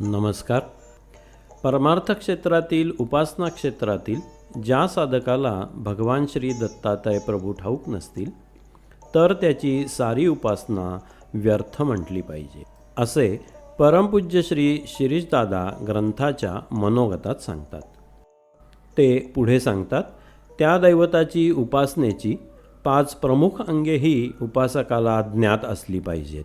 नमस्कार. परमार्थ क्षेत्रातील उपासना क्षेत्रातील ज्या साधकाला भगवान श्री दत्तात्रय प्रभू ठाऊक नसतील तर त्याची सारी उपासना व्यर्थ म्हटली पाहिजे असे परमपूज्य श्री शिरीषदादा ग्रंथाच्या मनोगतात सांगतात. ते पुढे सांगतात त्या दैवताची उपासनेची पाच प्रमुख अंगेही उपासकाला ज्ञात असली पाहिजेत.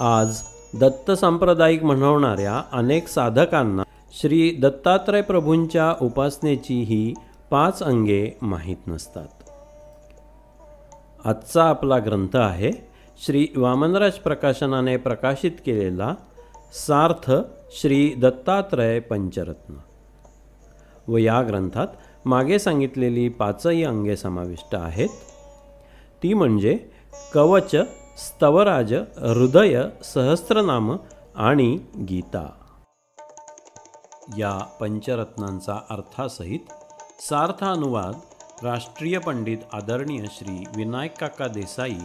आज दत्त सांप्रदायिक म्हणवणाऱ्या अनेक साधकांना श्री दत्तात्रय प्रभूंच्या उपासनेची ही पाच अंगे माहीत नसतात. आजचा आपला ग्रंथ आहे श्री वामनराज प्रकाशनाने प्रकाशित केलेला सार्थ श्री दत्तात्रय पंचरत्न. व या ग्रंथात मागे सांगितलेली पाचही अंगे समाविष्ट आहेत. ती म्हणजे कवच स्तवराज हृदय सहस्त्रनाम आणि गीता. या पंचरत्नांचा अर्थासहित सार्थानुवाद राष्ट्रीय पंडित आदरणीय श्री विनायक काका देसाई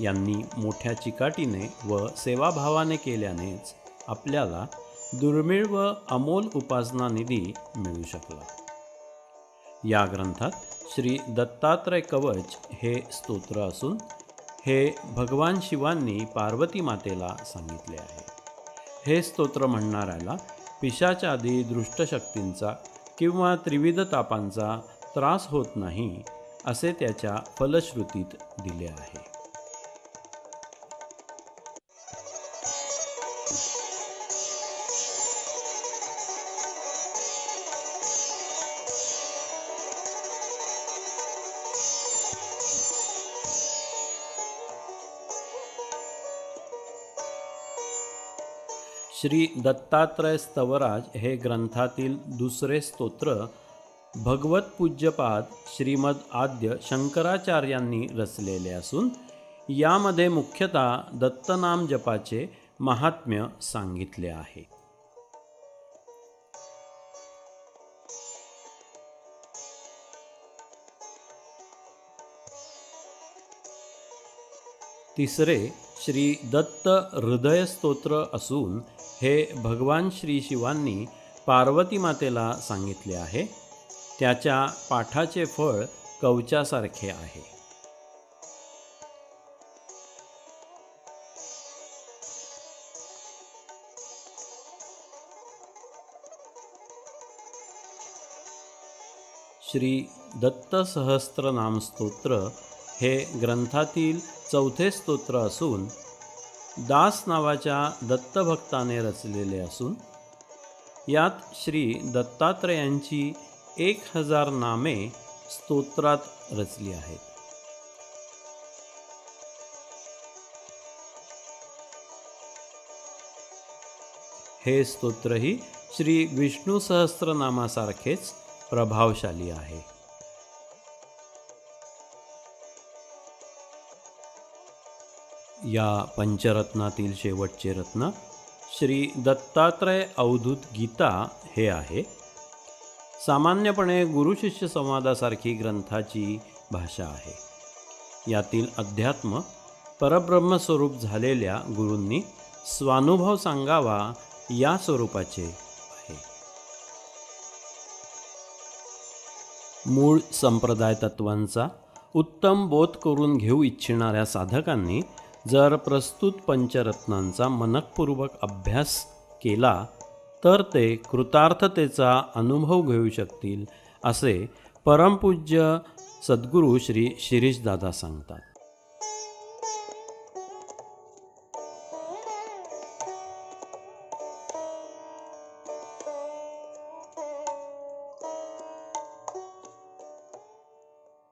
यांनी मोठ्या चिकाटीने व सेवाभावाने केल्यानेच आपल्याला दुर्मिळ व अमोल उपासना निधी मिळू शकला. या ग्रंथात श्री दत्तात्रय कवच हे स्तोत्र असून हे भगवान शिवांनी पार्वती मातेला सांगितले आहे. हे स्तोत्र म्हणणाऱ्याला पिशाचादी दृष्टशक्तींचा किंवा त्रिविध तापांचा त्रास होत नाही असे त्याच्या फलश्रुतीत दिले आहे. श्री दत्तात्रय स्तवराज हे ग्रंथातील दुसरे स्तोत्र भगवत पूज्यपाद श्रीमद आद्य शंकराचार्यांनी रचलेले असून यामध्ये मुख्यतः दत्तनाम जपाचे महात्म्य सांगितले आहे. तिसरे श्री दत्त हृदय स्तोत्र असून हे भगवान श्री शिवांनी पार्वती मातेला सांगितले आहे. त्याच्या पाठाचे फळ कवचासारखे आहे. श्री दत्त सहस्त्रनाम स्तोत्र हे ग्रंथातील चौथे स्तोत्र असून दास नावाच्या दत्तभक्ताने रचलेले असून यात श्री दत्तात्रयांची एक हजार नामे स्तोत्रात रचली आहेत. हे स्तोत्रही श्री विष्णू सहस्रनामासारखेच प्रभावशाली आहे. या पंचरत्नातील शेवटचे रत्न श्री दत्तात्रय अवधूत गीता हे आहे. सामान्यपणे गुरुशिष्य संवादासारखी ग्रंथाची भाषा आहे. यातील अध्यात्म परब्रह्मस्वरूप झालेल्या गुरूंनी स्वानुभव सांगावा या स्वरूपाचे आहे. मूळ संप्रदाय तत्वांचा उत्तम बोध करून घेऊ इच्छिणाऱ्या साधकांनी जर प्रस्तुत पंचरत्नांचा मनकपूर्वक अभ्यास केला तर ते कृतार्थतेचा अनुभव घेऊ शकतील असे परमपूज्य सद्गुरू श्री शिरीषदादा सांगतात.